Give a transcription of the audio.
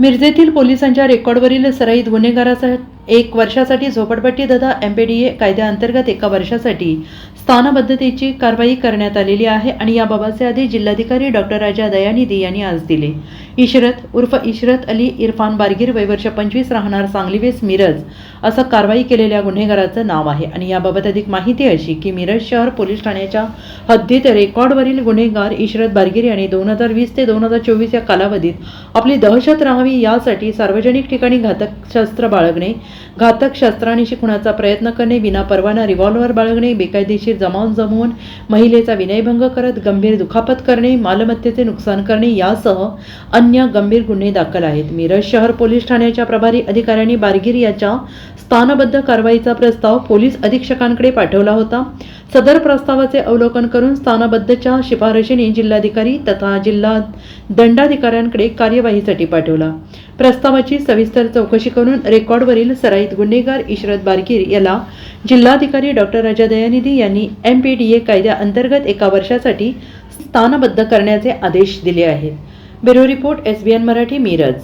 मिरजेतील पोलिसांच्या रेकॉर्डवरील सराईत गुन्हेगाराचा एक वर्षासाठी झोपडपट्टी तथा एमपीडीए कायद्याअंतर्गत एका वर्षासाठी स्थानबद्धतेची कारवाई करण्यात आलेली आहे आणि याबाबतचे आदेश जिल्हाधिकारी डॉक्टर राजा दयानिधी यांनी आज दिले. इशरत उर्फ इशरत अली इरफान बारगीर वयवर्ष पंचवीस राहणार सांगलीवेस मिरज असं कारवाई केलेल्या गुन्हेगाराचं नाव आहे आणि याबाबत अधिक माहिती अशी की मिरज शहर पोलीस ठाण्याच्या हद्दीत रेकॉर्डवरील गुन्हेगार इशरत बारगीर यांनी दोन हजार वीस ते दोन हजार चोवीस या कालावधीत आपली दहशत राहावी यासाठी सार्वजनिक ठिकाणी घातक शस्त्र बाळगणे घातक शस्त्रांशी खुणाचा प्रयत्न करणे विना परवाना रिव्हॉल्व्हर बाळगणे बेकायदेशीर जमावून जमवून महिलेचा विनयभंग करत गंभीर दुखापत करणे मालमत्तेचे नुकसान करणे यासह अन्य गंभीर गुन्हे दाखल आहेत. मिरज शहर पोलीस ठाण्याच्या प्रभारी अधिकाऱ्यांनी बारगीर याच्या स्थानबद्ध कारवाईचा प्रस्ताव पोलीस अधीक्षकांकडे पाठवला होता. सदर प्रस्तावाचे अवलोकन करून स्थानबद्धच्या शिफारशीने जिल्हाधिकारी तथा जिल्हा दंडाधिकाऱ्यांकडे कार्यवाहीसाठी पाठवला. प्रस्तावाची सविस्तर चौकशी करून रेकॉर्डवरील सराईत गुन्हेगार इशरत बारकीर याला जिल्हाधिकारी डॉक्टर राजा दयानिधी यांनी एम पी डी ए कायद्याअंतर्गत एका वर्षासाठी स्थानबद्ध करण्याचे आदेश दिले आहेत. Bureau report S B N Marathi Miraj.